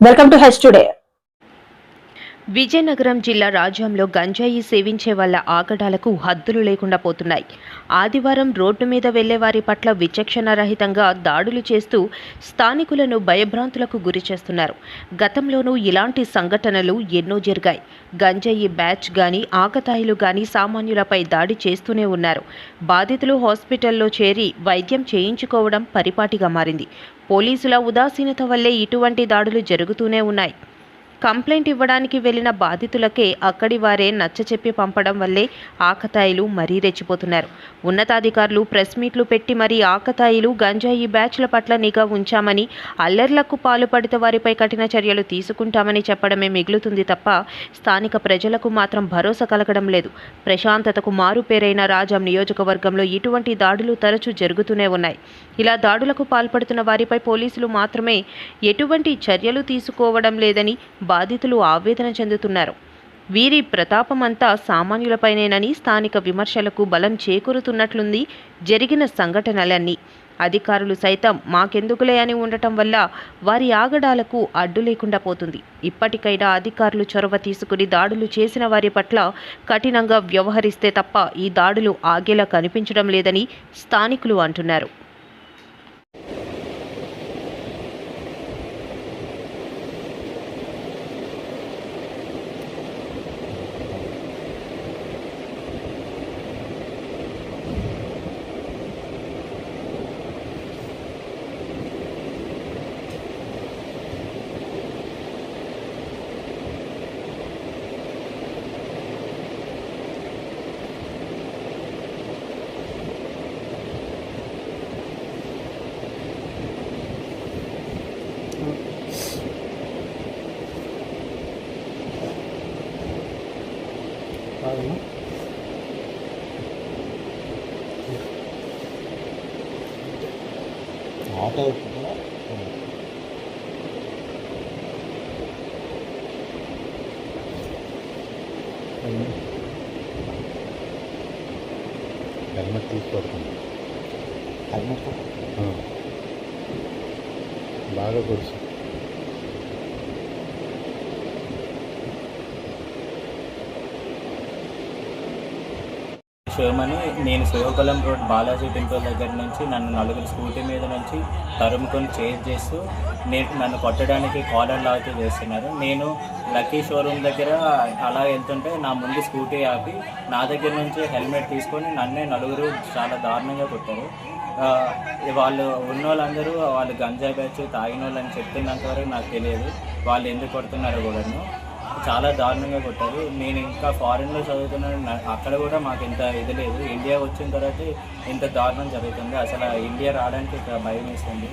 Welcome to H Today. Vizianagaram జిల్లా రాజ్యంలో గంజాయి సేవించే వాళ్ళ ఆగడాలకు హద్దులు లేకుండా పోతున్నాయి. ఆదివారం రోడ్డు మీద వెళ్ళే వారి పట్ల విచక్షణ రహితంగా దాడులు చేస్తూ స్థానికులను భయభ్రాంతులకు గురి చేస్తున్నారు. గతంలోనూ ఇలాంటి సంఘటనలు ఎన్నో జరిగాయి. గంజాయి బ్యాచ్ గాని ఆకతాయిలు గాని సామాన్యులపై దాడి చేస్తూనే ఉన్నారు. బాధితులు హాస్పిటల్లో చేరి వైద్యం చేయించుకోవడం పరిపాటిగా మారింది. పోలీసుల ఉదాసీనత వల్లే ఇటువంటి దాడులు జరుగుతూనే ఉన్నాయి. కంప్లైంట్ ఇవ్వడానికి వెళ్ళిన బాధితులకే అక్కడి వారే నచ్చచెప్పి పంపడం వల్లే ఆకతాయిలు మరీ రెచ్చిపోతున్నారు. ఉన్నతాధికారులు ప్రెస్ మీట్లు పెట్టి మరీ ఆకతాయిలు గంజాయి బ్యాచ్ల పట్ల నిఘా ఉంచామని అల్లర్లకు పాల్పడితే వారిపై కఠిన చర్యలు తీసుకుంటామని చెప్పడమే మిగులుతుంది తప్ప స్థానిక ప్రజలకు మాత్రం భరోసా కలగడం లేదు. ప్రశాంతతకు మారుపేరైన రాజాం నియోజకవర్గంలో ఇటువంటి దాడులు తరచూ జరుగుతూనే ఉన్నాయి. ఇలా దాడులకు పాల్పడుతున్న వారిపై పోలీసులు మాత్రమే ఎటువంటి చర్యలు తీసుకోవడం లేదని బాధితులు ఆవేదన చెందుతున్నారు. వీరి ప్రతాపమంతా సామాన్యులపైనేనని స్థానిక విమర్శలకు బలం చేకూరుతున్నట్లుంది జరిగిన సంఘటనలన్నీ. అధికారులు సైతం మాకెందుకులే అని ఉండటం వల్ల వారి ఆగడాలకు అడ్డు లేకుండా పోతుంది. ఇప్పటికైనా అధికారులు చొరవ తీసుకుని దాడులు చేసిన వారి పట్ల కఠినంగా వ్యవహరిస్తే తప్ప ఈ దాడులు ఆగేలా కనిపించడం లేదని స్థానికులు అంటున్నారు. 나가요? 아, 따였구나. 양말 뚫고 양말 뚫고 응. 말을 걸었어. శివమని నేను శ్రీకాకుళం రోడ్ బాలాజీ టెంపుల్ దగ్గర నుంచి నన్ను నలుగురు స్కూటీ మీద నుంచి తరుముకొని చేజ్ చేస్తూ నేను నన్ను కొట్టడానికి కాలర్ లాగా చేస్తున్నారు. నేను లక్కీ షోరూమ్ దగ్గర అలా వెళ్తుంటే నా ముందు స్కూటీ ఆపి నా దగ్గర నుంచి హెల్మెట్ తీసుకొని నన్నే నలుగురు చాలా దారుణంగా కొట్టారు. వాళ్ళు ఉన్న వాళ్ళందరూ వాళ్ళు గంజాయి బ్యాచ్ తాగిన వాళ్ళని చెప్తున్నంత వరకు నాకు తెలియదు. వాళ్ళు ఎందుకు కొడుతున్నారో కూడా చాలా దారుణంగా కొట్టారు. నేను ఇంకా ఫారిన్లో చదువుతున్నాను నా- అక్కడ కూడా మాకు ఇంత ఇది లేదు. ఇండియా వచ్చిన తర్వాత ఇంత దారుణం జరుగుతుంది. అసలు ఇండియా రావడానికి ఇక్కడ భయం వేస్తుంది.